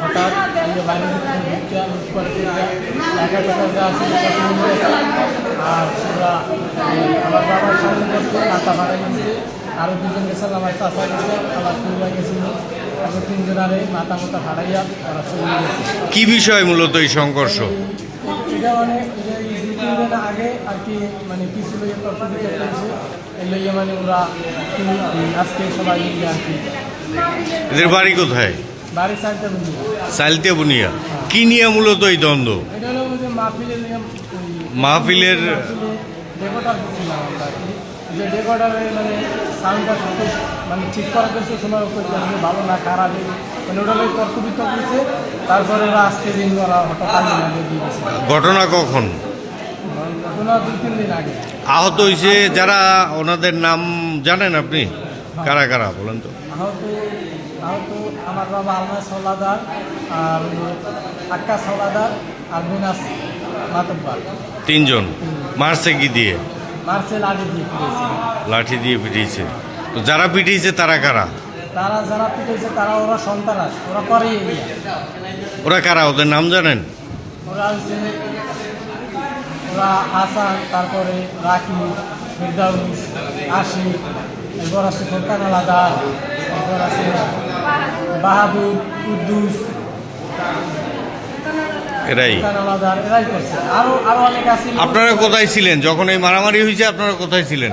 হঠাৎ বাইরে। আর আমার বাবার সামনে করছে মাথা ভাড়া গেছে আরও দুজন গেছে আমার চাষা গেছে আমার কুড়িয়া গেছিল। তিনজন আরে মাথা মাথা ভাড়াইয়া ওরা চলে গেছে। কি বিষয় মূলত এই সংঘর্ষ? এটা মানে আগে আর কি মানে কিছু লইয়া মানে ওরা কি- আজকে সবাই আর কি। এদের বাড়ি কোথায়? বুনিয়া। কি নিয়ে মূলত এই দ্বন্দ্ব? মাহফিলের যে মানে সাউন্ডটা মানে ঠিক ভালো না খারাপ মানে ওটা তর্ক বিতর্ক তারপরে ওরা আজকে দিন হঠাৎ ঘটনা কখন? ঘটনা দুই তিন দিন আগে। আহত হয়েছে যারা ওনাদের নাম জানেন আপনি? কারা কারা বলেন তো। আহত আহত আমার বাবা আলমা সলাদার আর আক্কা সলাদার আর বিনাস মাতব্বার। তিনজন। মারছে কি দিয়ে? মার্সেল লাঠি দিয়ে ফিরেছে লাঠি দিয়ে পিটিয়েছে। তো যারা পিটিয়েছে তারা কারা? তারা যারা পিটেছে তারা ওরা সন্তানাস ওরা করে এরিয়া ওরা কারা? ওদের নাম জানেন? ওরা হচ্ছে ওরা হাসান তারপরে রাকি ফিরদাউস আশিক এরপর আছে ফোরকান আলাদা এরপর আছে বাহাদুর কুদ্দুস এরাই। আপনারা কোথায় ছিলেন? যখন এই মারামারি হয়েছে আপনারা কোথায় ছিলেন?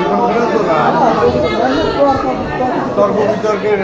সংগঠন তো না। তর্ক বিতর্কের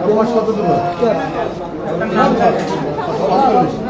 তোমার কত দূর পাঁচচল্লিশ দূর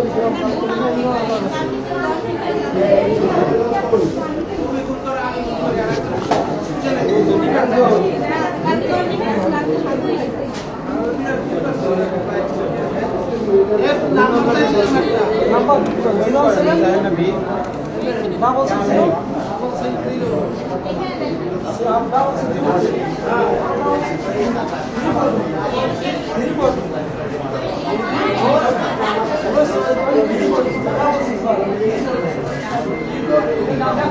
নিয়ে আমি এমন কিছু নয় এটা আসলে ভালো বেড়া যে বাসে বেড়া তোরা ধাপ ধাপ গেছে এই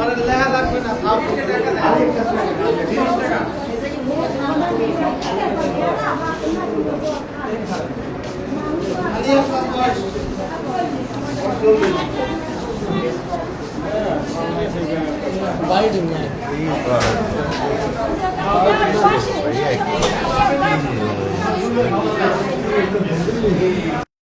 আরে লাগবে না বাইরে নাই এই